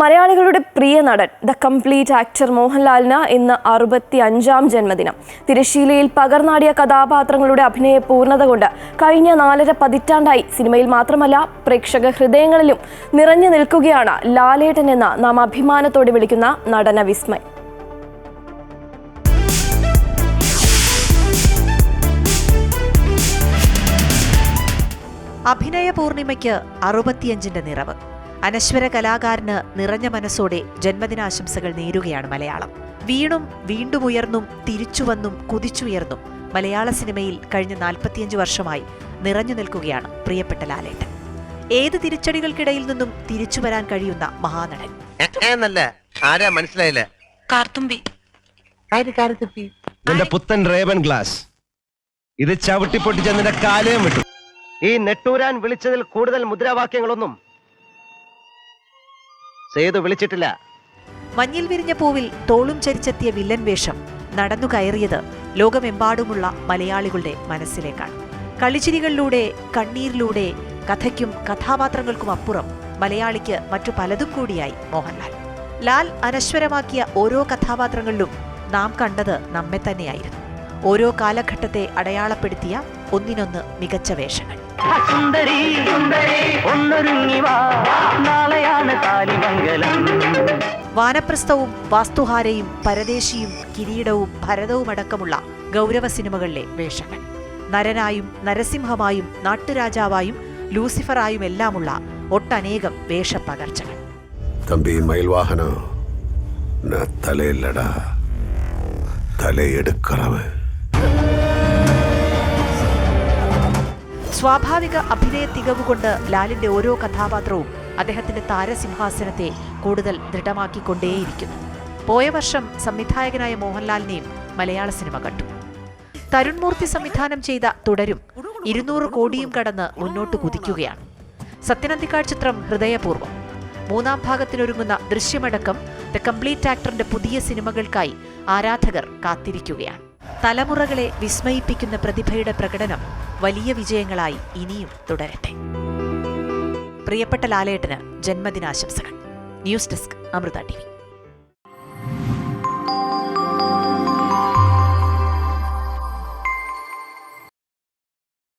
മലയാളികളുടെ പ്രിയ നടൻ the complete actor മോഹൻലാലിന് ഇന്ന് അറുപത്തി അഞ്ചാം ജന്മദിനം. തിരശീലയിൽ പകർന്നാടിയ കഥാപാത്രങ്ങളുടെ അഭിനയ പൂർണത കൊണ്ട് കഴിഞ്ഞ നാലര പതിറ്റാണ്ടായി സിനിമയിൽ മാത്രമല്ല പ്രേക്ഷക ഹൃദയങ്ങളിലും നിറഞ്ഞു നിൽക്കുകയാണ് ലാലേട്ടൻ എന്ന നാം അഭിമാനത്തോടെ വിളിക്കുന്ന നടന വിസ്മയം. അഭിനയ പൂർണിമയ്ക്ക് അറുപത്തിയഞ്ചിന്റെ നിറവ്. അനശ്വര കലാകാരന് നിറഞ്ഞ മനസ്സോടെ ജന്മദിനാശംസകൾ നേരുകയാണ് മലയാളം. വീണും വീണ്ടും ഉയർന്നും തിരിച്ചുവന്നും കുതിച്ചുയർന്നും മലയാള സിനിമയിൽ കഴിഞ്ഞ നാൽപ്പത്തിയഞ്ച് വർഷമായി നിറഞ്ഞു നിൽക്കുകയാണ് പ്രിയപ്പെട്ട ലാലേട്ടൻ. ഏത് തിരിച്ചടികൾക്കിടയിൽ നിന്നും തിരിച്ചു വരാൻ കഴിയുന്ന മഹാനടൻ. എന്നല്ല ആരാ മനസ്സിലായില്ല? കാർത്തുമ്പി. നിന്റെ പുത്തൻ റേവൻ ഗ്ലാസ്. ഇത് ചവിട്ടി പൊട്ടിച്ച നിന്റെ കാലയും വിട്ടു. ഈ നെട്ടൂരാൻ വിളിച്ചതിൽ കൂടുതൽ മുദ്രാവാക്യങ്ങളൊന്നും സേതു വിളിച്ചിട്ടില്ല. മഞ്ഞിൽ വിരിഞ്ഞ പൂവിൽ തോളും ചരിച്ചെത്തിയ വില്ലൻ വേഷം നടന്നു കയറിയത് ലോകമെമ്പാടുമുള്ള മലയാളികളുടെ മനസ്സിലേക്കാണ്. കളിച്ചിരികളിലൂടെ കണ്ണീരിലൂടെ കഥയ്ക്കും കഥാപാത്രങ്ങൾക്കും അപ്പുറം മലയാളിക്ക് മറ്റു പലതും കൂടിയായി മോഹൻലാൽ. ലാൽ അനശ്വരമാക്കിയ ഓരോ കഥാപാത്രങ്ങളിലും നാം കണ്ടത് നമ്മെ തന്നെയായിരുന്നു. ഓരോ കാലഘട്ടത്തെ അടയാളപ്പെടുത്തിയ ഒന്നിനൊന്ന് മികച്ച വേഷങ്ങൾ. സുന്ദരി ഒന്നൊരുങ്ങി വാ. നാളെയാണ് താലിമംഗലം വാനപ്രസ്ഥവും വാസ്തുഹാരയും പരദേശിയും കിരീടവും ഭരതവുമടക്കമുള്ള ഗൗരവ സിനിമകളിലെ വേഷങ്ങൾ. നരനായും നരസിംഹമായും നാട്ടുരാജാവായും ലൂസിഫറായുമെല്ലാമുള്ള ഒട്ടനേകം വേഷപ്പകർച്ചകൾ. തമ്പി മയിൽവാഹന. തലയില്ലടാ. തലയെടുക്കണമേ സ്വാഭാവിക അഭിനയ തികവുകൊണ്ട് ലാലിന്റെ ഓരോ കഥാപാത്രവും അദ്ദേഹത്തിന്റെ താരസിംഹാസനത്തെ കൂടുതൽ ദൃഢമാക്കിക്കൊണ്ടേയിരിക്കുന്നു. പോയ വർഷം സംവിധായകനായ മോഹൻലാലിനെയും മലയാള സിനിമ കണ്ടു. തരുൺമൂർത്തി സംവിധാനം ചെയ്ത തുടരും ഇരുന്നൂറ് കോടിയും കടന്ന് മുന്നോട്ട് കുതിക്കുകയാണ്. സത്യനന്ദിക്കാട് ചിത്രം ഹൃദയപൂർവം മൂന്നാം ഭാഗത്തിനൊരുങ്ങുന്ന ദൃശ്യമടക്കം ദ കംപ്ലീറ്റ് ആക്ടറിന്റെ പുതിയ സിനിമകൾക്കായി ആരാധകർ കാത്തിരിക്കുകയാണ്. തലമുറകളെ വിസ്മയിപ്പിക്കുന്ന പ്രതിഭയുടെ പ്രകടനം വലിയ വിജയങ്ങളായി ഇനിയും തുടരട്ടെ. പ്രിയപ്പെട്ട ലാലേട്ടന് ജന്മദിനാശംസകൾ. News desk Amrita T